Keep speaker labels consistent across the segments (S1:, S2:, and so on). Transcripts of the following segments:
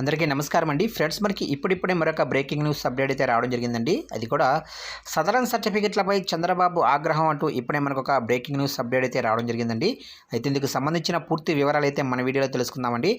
S1: అందరికీ నమస్కారం అండి. ఫ్రెండ్స్ మనకి ఇప్పుడిప్పుడే మరొక బ్రేకింగ్ న్యూస్ అప్డేట్ అయితే రావడం జరిగిందండి. అది కూడా సదరన్ సర్టిఫికెట్లపై చంద్రబాబు ఆగ్రహం అంటూ ఇప్పుడే మనకు ఒక బ్రేకింగ్ న్యూస్ అప్డేట్ అయితే రావడం జరిగిందండి. అయితే ఇందుకు సంబంధించిన పూర్తి వివరాలు అయితే మన వీడియోలో తెలుసుకుందామండి.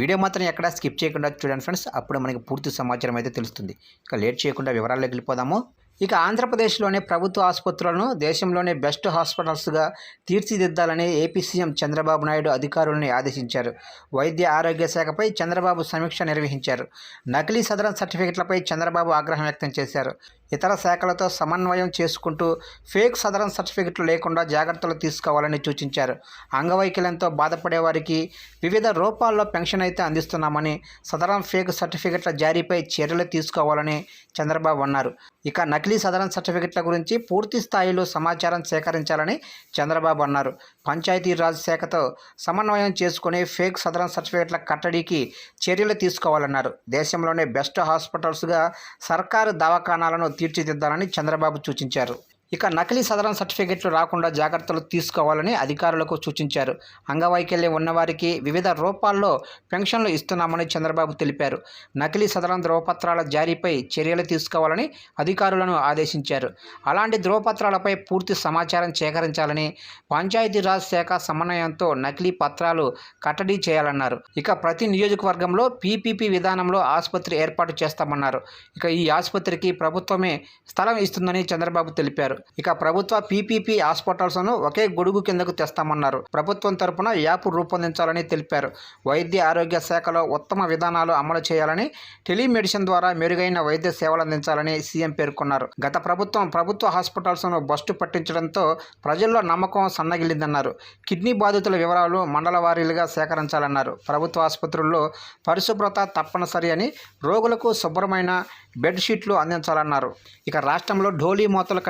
S1: వీడియో మాత్రం ఎక్కడ స్కిప్ చేయకుండా చూడండి ఫ్రెండ్స్. అప్పుడు మనకి పూర్తి సమాచారం అయితే తెలుస్తుంది. ఇక లేట్ చేయకుండా వివరాల్లోకి వెళ్ళిపోదాము. ఇక ఆంధ్రప్రదేశ్లోని ప్రభుత్వ ఆసుపత్రులను దేశంలోనే బెస్ట్ హాస్పిటల్స్గా తీర్చిదిద్దాలని ఏపీ సీఎం చంద్రబాబు నాయుడు అధికారులను ఆదేశించారు. వైద్య ఆరోగ్య శాఖపై చంద్రబాబు సమీక్ష నిర్వహించారు. నకిలీ సదరన్ సర్టిఫికెట్లపై చంద్రబాబు ఆగ్రహం వ్యక్తం చేశారు. ఇతర శాఖలతో సమన్వయం చేసుకుంటూ ఫేక్ సదరన్ సర్టిఫికెట్లు లేకుండా జాగ్రత్తలు తీసుకోవాలని సూచించారు. అంగవైకల్యంతో బాధపడేవారికి వివిధ రూపాల్లో పెన్షన్ అయితే అందిస్తున్నామని సదరన్ ఫేక్ సర్టిఫికెట్ల జారీపై చర్యలు తీసుకోవాలని చంద్రబాబు అన్నారు. ఇక నకిలీ సదరన్ సర్టిఫికెట్ల గురించి పూర్తి స్థాయిలో సమాచారం సేకరించాలని చంద్రబాబు అన్నారు. పంచాయతీరాజ్ శాఖతో సమన్వయం చేసుకుని ఫేక్ సదరన్ సర్టిఫికెట్ల కట్టడికి చర్యలు తీసుకోవాలన్నారు. దేశంలోనే బెస్ట్ హాస్పిటల్స్గా సర్కారు దవాఖానాలను తీర్చిదిద్దాలని చంద్రబాబు సూచించారు. ఇక నకిలీ సదరన్ సర్టిఫికెట్లు రాకుండా జాగ్రత్తలు తీసుకోవాలని అధికారులకు సూచించారు. అంగవైకల్యం ఉన్నవారికి వివిధ రూపాల్లో పెన్షన్లు ఇస్తున్నామని చంద్రబాబు తెలిపారు. నకిలీ సదరన్ ధ్రువపత్రాల జారీపై చర్యలు తీసుకోవాలని అధికారులను ఆదేశించారు. అలాంటి ధ్రువపత్రాలపై పూర్తి సమాచారం సేకరించాలని పంచాయతీరాజ్ శాఖ సమన్వయంతో నకిలీ పత్రాలు కట్టడీ చేయాలన్నారు. ఇక ప్రతి నియోజకవర్గంలో పీపీపీ విధానంలో ఆసుపత్రి ఏర్పాటు చేస్తామన్నారు. ఇక ఈ ఆసుపత్రికి ప్రభుత్వమే స్థలం ఇస్తుందని చంద్రబాబు తెలిపారు. ఇక ప్రభుత్వ పీపీపీ హాస్పిటల్స్ను ఒకే గొడుగు కిందకు తెస్తామన్నారు. ప్రభుత్వం తరపున యాప్ రూపొందించాలని తెలిపారు. వైద్య ఆరోగ్య శాఖలో ఉత్తమ విధానాలు అమలు చేయాలని టెలిమెడిసిన్ ద్వారా మెరుగైన వైద్య సేవలు అందించాలని సీఎం పేర్కొన్నారు. గత ప్రభుత్వం ప్రభుత్వ హాస్పిటల్స్ను బస్టు పట్టించడంతో ప్రజల్లో నమ్మకం సన్నగిల్లిందన్నారు. కిడ్నీ బాధితుల వివరాలు మండల వారీలుగా సేకరించాలన్నారు. ప్రభుత్వ ఆసుపత్రుల్లో పరిశుభ్రత తప్పనిసరి అని రోగులకు శుభ్రమైన బెడ్షీట్లు అందించాలన్నారు. ఇక రాష్ట్రంలో ఢోలీ మోతలు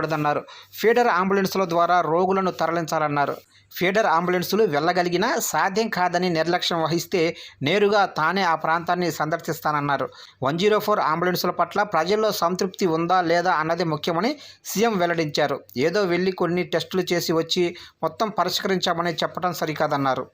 S1: ఉండకూడదన్నారు ఫీడర్ అంబులెన్సుల ద్వారా రోగులను తరలించాలన్నారు. ఫీడర్ అంబులెన్సులు వెళ్ళగలిగినా సాధ్యం కాదని నిర్లక్ష్యం వహిస్తే నేరుగా తానే ఆ ప్రాంతాన్ని సందర్శిస్తానన్నారు. వన్ జీరో ఫోర్ అంబులెన్సుల పట్ల ప్రజల్లో సంతృప్తి ఉందా లేదా అన్నది ముఖ్యమని సీఎం వెల్లడించారు. ఏదో వెళ్ళి కొన్ని టెస్టులు చేసి వచ్చి మొత్తం పరిష్కరించామని చెప్పడం సరికాదన్నారు.